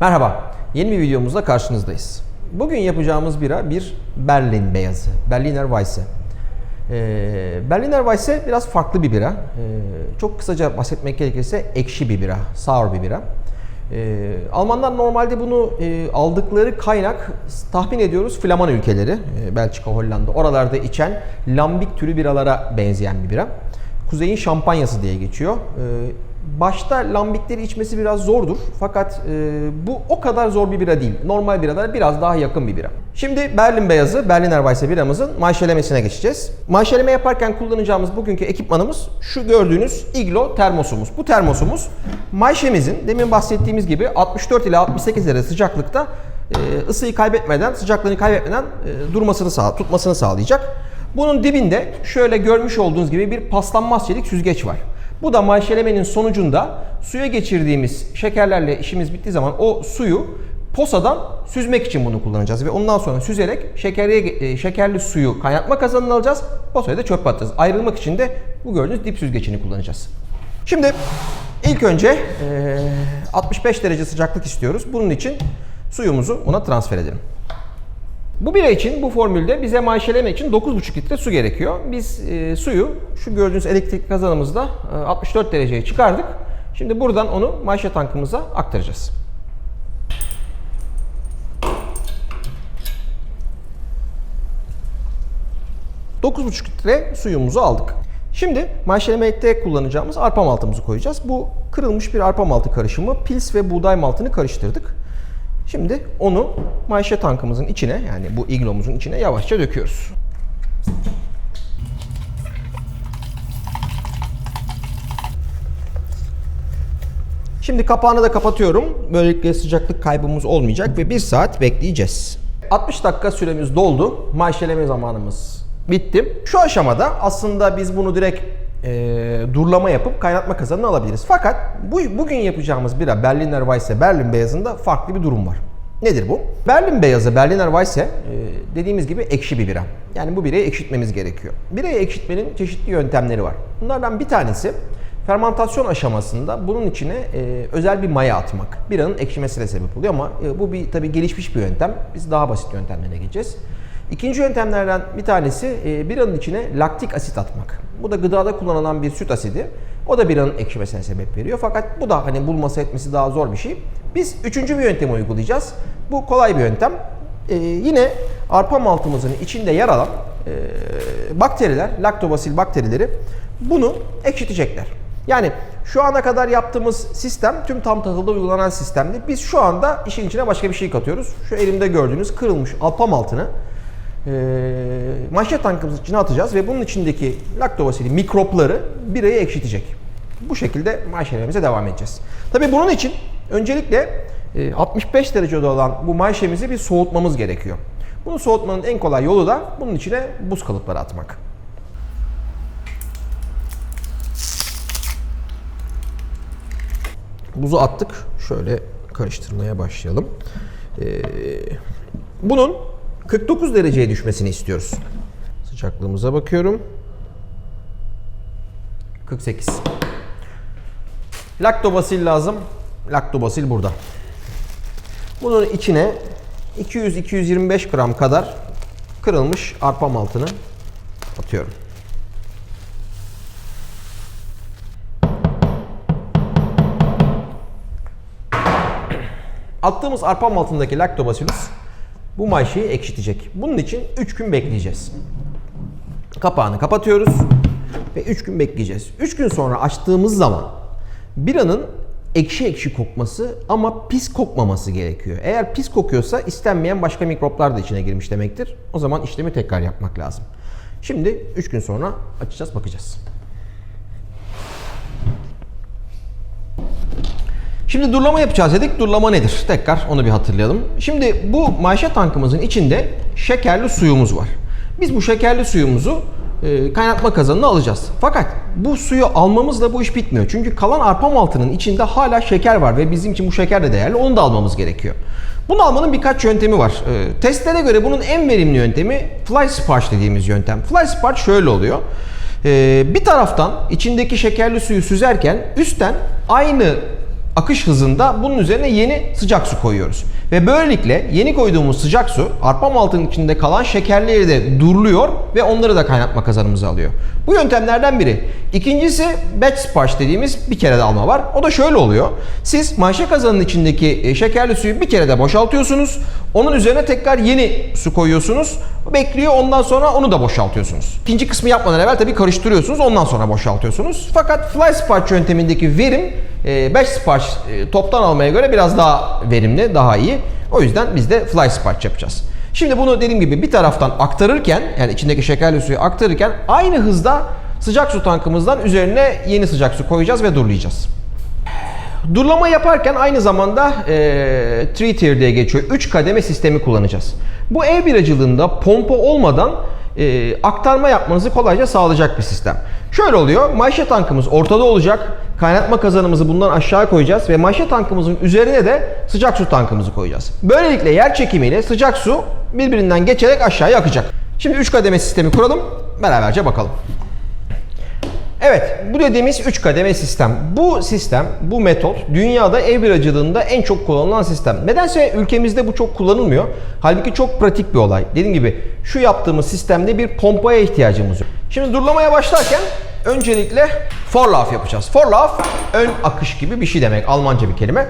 Merhaba, yeni bir videomuzda karşınızdayız. Bugün yapacağımız bira bir Berlin beyazı, Berliner Weisse. Ee, Berliner Weisse biraz farklı bir bira. Ee, çok kısaca bahsetmek gerekirse ekşi bir bira, sour bir bira. Ee, Almanlar normalde bunu e, aldıkları kaynak tahmin ediyoruz Flaman ülkeleri, Belçika, Hollanda. Oralarda içen lambik türü biralara benzeyen bir bira. Kuzeyin şampanyası diye geçiyor. Başta lambikleri içmesi biraz zordur. Fakat e, bu o kadar zor bir bira değil. Normal biralara biraz daha yakın bir bira. Şimdi Berlin Beyazı, Berliner Weisse biramızın maşelemesine geçeceğiz. Maşeleme yaparken kullanacağımız bugünkü ekipmanımız şu gördüğünüz iglo termosumuz. Bu termosumuz maşemizin demin bahsettiğimiz gibi 64 ile 68 derece sıcaklıkta e, ısıyı kaybetmeden, sıcaklığını kaybetmeden e, durmasını sağ, tutmasını sağlayacak. Bunun dibinde şöyle görmüş olduğunuz gibi bir paslanmaz çelik süzgeç var. Bu da maşelemenin sonucunda suya geçirdiğimiz şekerlerle işimiz bittiği zaman o suyu posadan süzmek için bunu kullanacağız ve ondan sonra süzerek şekerli, e, şekerli suyu kaynatma kazanını alacağız. Posayı da çöpe atacağız. Ayrılmak için de bu gördüğünüz dip süzgecini kullanacağız. Şimdi ilk önce e, 65 derece sıcaklık istiyoruz. Bunun için suyumuzu buna transfer edelim. Bu bira için bu formülde bize maşeleme için 9,5 litre su gerekiyor. Biz e, suyu şu gördüğünüz elektrik kazanımızda e, 64 dereceye çıkardık. Şimdi buradan onu maşe tankımıza aktaracağız. ...9,5 litre suyumuzu aldık. Şimdi maşelemekte kullanacağımız arpa maltımızı koyacağız. Bu kırılmış bir arpa maltı karışımı. Pils ve buğday maltını karıştırdık. Şimdi onu maşe tankımızın içine yani bu iglomuzun içine yavaşça döküyoruz. Şimdi kapağını da kapatıyorum. Böylelikle sıcaklık kaybımız olmayacak ve 1 saat bekleyeceğiz. 60 dakika süremiz doldu. Maşeleme zamanımız bitti. Şu aşamada aslında biz bunu direkt e, durlama yapıp kaynatma kazanını alabiliriz. Fakat bu bugün yapacağımız bira Berliner Weisse Berlin beyazında farklı bir durum var. Nedir bu? Berlin beyazı Berliner Weisse e, dediğimiz gibi ekşi bir bira. Yani bu birayı ekşitmemiz gerekiyor. Birayı ekşitmenin çeşitli yöntemleri var. Bunlardan bir tanesi fermentasyon aşamasında bunun içine e, özel bir maya atmak. Biranın ekşimesine sebep oluyor ama e, bu bir tabii gelişmiş bir yöntem. Biz daha basit yöntemlerine geçeceğiz. İkinci yöntemlerden bir tanesi e, biranın içine laktik asit atmak. Bu da gıdada kullanılan bir süt asidi. O da biranın ekşimesine sebep veriyor. Fakat bu da hani bulması etmesi daha zor bir şey. Biz üçüncü bir yöntemi uygulayacağız. Bu kolay bir yöntem. E, yine arpa maltımızın içinde yer alan e, bakteriler, laktobasil bakterileri bunu ekşitecekler. Yani şu ana kadar yaptığımız sistem tüm tam tahılda uygulanan sistemdi. Biz şu anda işin içine başka bir şey katıyoruz. Şu elimde gördüğünüz kırılmış arpa maltını e, maşe tankımızın içine atacağız ve bunun içindeki laktobasili mikropları birayı ekşitecek. Bu şekilde maşelerimize devam edeceğiz. Tabi bunun için öncelikle e, 65 derecede olan bu maşemizi bir soğutmamız gerekiyor. Bunu soğutmanın en kolay yolu da bunun içine buz kalıpları atmak. Buzu attık. Şöyle karıştırmaya başlayalım. Ee, bunun 49 dereceye düşmesini istiyoruz. Sıcaklığımıza bakıyorum. 48. Laktobasil lazım. Laktobasil burada. Bunun içine 200-225 gram kadar kırılmış arpa maltını atıyorum. Attığımız arpa maltındaki laktobacillus bu maşeyi ekşitecek. Bunun için 3 gün bekleyeceğiz. Kapağını kapatıyoruz ve 3 gün bekleyeceğiz. 3 gün sonra açtığımız zaman biranın ekşi ekşi kokması ama pis kokmaması gerekiyor. Eğer pis kokuyorsa istenmeyen başka mikroplar da içine girmiş demektir. O zaman işlemi tekrar yapmak lazım. Şimdi 3 gün sonra açacağız bakacağız. Şimdi durlama yapacağız dedik. Durlama nedir? Tekrar onu bir hatırlayalım. Şimdi bu maşe tankımızın içinde şekerli suyumuz var. Biz bu şekerli suyumuzu e, kaynatma kazanına alacağız. Fakat bu suyu almamızla bu iş bitmiyor. Çünkü kalan arpa maltının içinde hala şeker var ve bizim için bu şeker de değerli. Onu da almamız gerekiyor. Bunu almanın birkaç yöntemi var. E, testlere göre bunun en verimli yöntemi fly sparge dediğimiz yöntem. Fly sparge şöyle oluyor. E, bir taraftan içindeki şekerli suyu süzerken üstten aynı akış hızında bunun üzerine yeni sıcak su koyuyoruz. Ve böylelikle yeni koyduğumuz sıcak su arpa maltının içinde kalan şekerleri de duruluyor ve onları da kaynatma kazanımıza alıyor. Bu yöntemlerden biri. İkincisi batch sparge dediğimiz bir kere de alma var. O da şöyle oluyor. Siz manşe kazanın içindeki e, şekerli suyu bir kere de boşaltıyorsunuz. Onun üzerine tekrar yeni su koyuyorsunuz. Bekliyor ondan sonra onu da boşaltıyorsunuz. İkinci kısmı yapmadan evvel tabii karıştırıyorsunuz ondan sonra boşaltıyorsunuz. Fakat fly sparge yöntemindeki verim e, batch sparge e, toptan almaya göre biraz daha verimli, daha iyi. O yüzden biz de fly sparge yapacağız. Şimdi bunu dediğim gibi bir taraftan aktarırken yani içindeki şekerli suyu aktarırken aynı hızda sıcak su tankımızdan üzerine yeni sıcak su koyacağız ve durlayacağız. Durlama yaparken aynı zamanda e, three tier diye geçiyor. 3 kademe sistemi kullanacağız. Bu ev biracılığında pompa olmadan e, aktarma yapmanızı kolayca sağlayacak bir sistem. Şöyle oluyor. Mayşe tankımız ortada olacak. Kaynatma kazanımızı bundan aşağı koyacağız ve mayşe tankımızın üzerine de sıcak su tankımızı koyacağız. Böylelikle yer çekimiyle sıcak su birbirinden geçerek aşağıya akacak. Şimdi 3 kademe sistemi kuralım. Beraberce bakalım. Evet, bu dediğimiz 3 kademe sistem. Bu sistem, bu metot dünyada ev biracılığında en çok kullanılan sistem. Nedense ülkemizde bu çok kullanılmıyor. Halbuki çok pratik bir olay. Dediğim gibi şu yaptığımız sistemde bir pompaya ihtiyacımız yok. Şimdi durlamaya başlarken öncelikle Vorlauf yapacağız. Vorlauf ön akış gibi bir şey demek. Almanca bir kelime.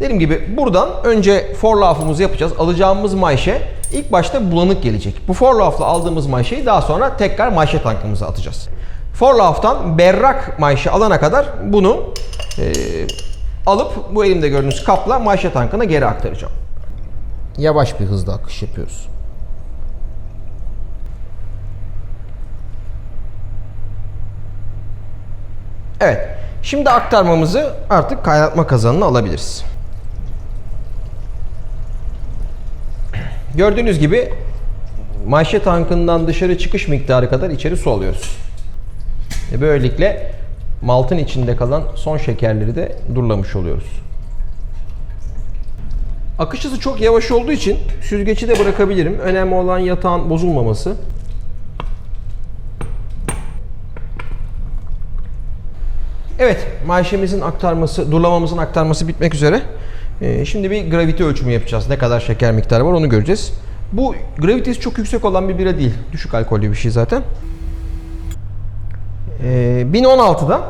Dediğim gibi buradan önce Vorlauf'umuzu yapacağız. Alacağımız mayşe ilk başta bulanık gelecek. Bu Vorlauf'la aldığımız mayşeyi daha sonra tekrar mayşe tankımıza atacağız. Forlauf'tan berrak mayşe alana kadar bunu e, alıp bu elimde gördüğünüz kapla mayşe tankına geri aktaracağım. Yavaş bir hızda akış yapıyoruz. Evet. Şimdi aktarmamızı artık kaynatma kazanına alabiliriz. Gördüğünüz gibi mayşe tankından dışarı çıkış miktarı kadar içeri su alıyoruz. Ve böylelikle maltın içinde kalan son şekerleri de durlamış oluyoruz. Akış hızı çok yavaş olduğu için süzgeci de bırakabilirim. Önemli olan yatağın bozulmaması. Evet, mayşemizin aktarması, durlamamızın aktarması bitmek üzere. Ee, şimdi bir gravite ölçümü yapacağız. Ne kadar şeker miktarı var onu göreceğiz. Bu gravitesi çok yüksek olan bir bira değil. Düşük alkollü bir şey zaten. Ee, 1016'da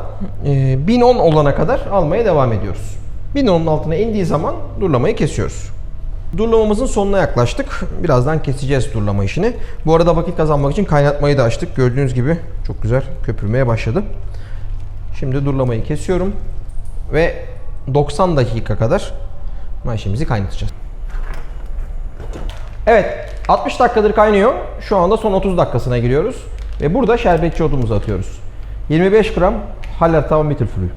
e, 1010 olana kadar almaya devam ediyoruz. 1010'un altına indiği zaman durlamayı kesiyoruz. Durlamamızın sonuna yaklaştık. Birazdan keseceğiz durlama işini. Bu arada vakit kazanmak için kaynatmayı da açtık. Gördüğünüz gibi çok güzel köpürmeye başladı. Şimdi durlamayı kesiyorum ve 90 dakika kadar mayşemizi kaynatacağız. Evet, 60 dakikadır kaynıyor. Şu anda son 30 dakikasına giriyoruz ve burada şerbetçi odumuzu atıyoruz. 25 gram Hallertau Mittelfrüh.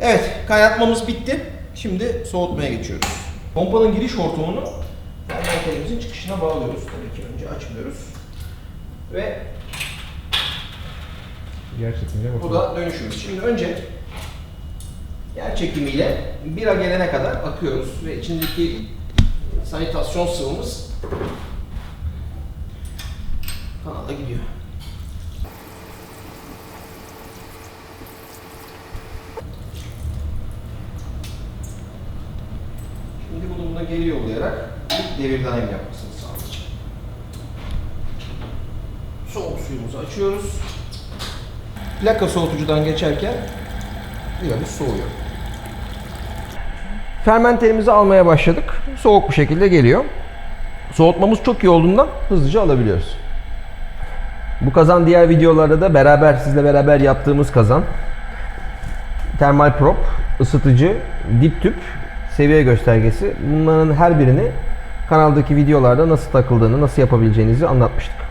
Evet, kaynatmamız bitti. Şimdi soğutmaya geçiyoruz. Pompanın giriş hortumunu fermenterimizin çıkışına bağlıyoruz. Tabii ki önce açmıyoruz. Ve Gerçekten bu da dönüşümüz. Şimdi önce yer çekimiyle bira gelene kadar akıyoruz ve içindeki sanitasyon sıvımız kanala gidiyor. Şimdi bunu buna geri yollayarak bir devir daim yapmasını sağlayacağım. Soğuk suyumuzu açıyoruz. Plaka soğutucudan geçerken biramız soğuyor. Fermenterimizi almaya başladık. Soğuk bir şekilde geliyor. Soğutmamız çok iyi olduğundan hızlıca alabiliyoruz. Bu kazan diğer videolarda da beraber sizle beraber yaptığımız kazan. Termal prop, ısıtıcı, dip tüp, seviye göstergesi. Bunların her birini kanaldaki videolarda nasıl takıldığını, nasıl yapabileceğinizi anlatmıştık.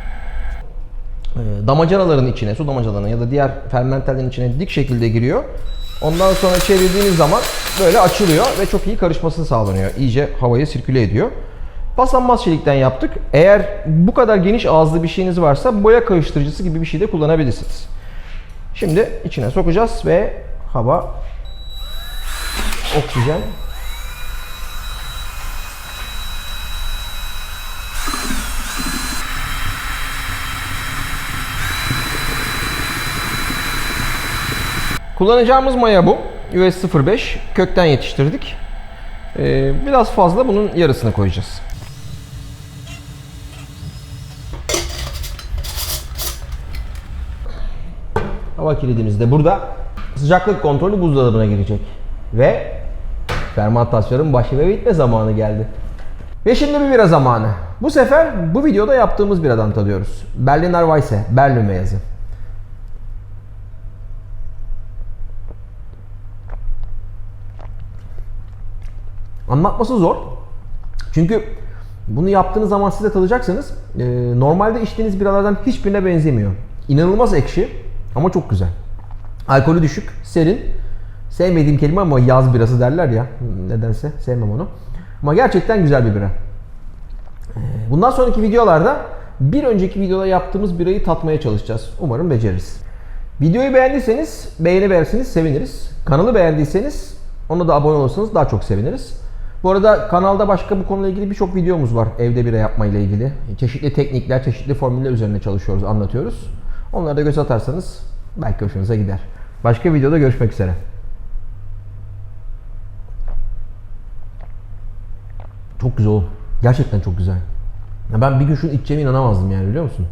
Ee, damacanaların içine, su damacanalarının ya da diğer fermenterlerin içine dik şekilde giriyor. Ondan sonra çevirdiğiniz zaman böyle açılıyor ve çok iyi karışması sağlanıyor. İyice havayı sirküle ediyor. Paslanmaz çelikten yaptık. Eğer bu kadar geniş ağızlı bir şeyiniz varsa boya karıştırıcısı gibi bir şey de kullanabilirsiniz. Şimdi içine sokacağız ve hava, oksijen Kullanacağımız maya bu. US 05. Kökten yetiştirdik. Ee, biraz fazla bunun yarısını koyacağız. Hava kilidimiz de burada. Sıcaklık kontrolü buzdolabına girecek. Ve fermentasyonun başı ve bitme zamanı geldi. Ve şimdi bir bira zamanı. Bu sefer bu videoda yaptığımız biradan tadıyoruz. Berliner Weisse, Berlin beyazı. Anlatması zor. Çünkü bunu yaptığınız zaman siz de tadacaksınız. Ee, normalde içtiğiniz biralardan hiçbirine benzemiyor. İnanılmaz ekşi ama çok güzel. Alkolü düşük, serin. Sevmediğim kelime ama yaz birası derler ya. Nedense sevmem onu. Ama gerçekten güzel bir bira. Ee, Bundan sonraki videolarda bir önceki videoda yaptığımız birayı tatmaya çalışacağız. Umarım beceririz. Videoyu beğendiyseniz beğeni verirseniz seviniriz. Kanalı beğendiyseniz ona da abone olursanız daha çok seviniriz. Bu arada kanalda başka bu konuyla ilgili birçok videomuz var evde bira yapma ile ilgili. Çeşitli teknikler, çeşitli formüller üzerine çalışıyoruz, anlatıyoruz. Onlara da göz atarsanız belki hoşunuza gider. Başka videoda görüşmek üzere. Çok güzel. Gerçekten çok güzel. Ya ben bir gün şunu içeceğime inanamazdım yani biliyor musun?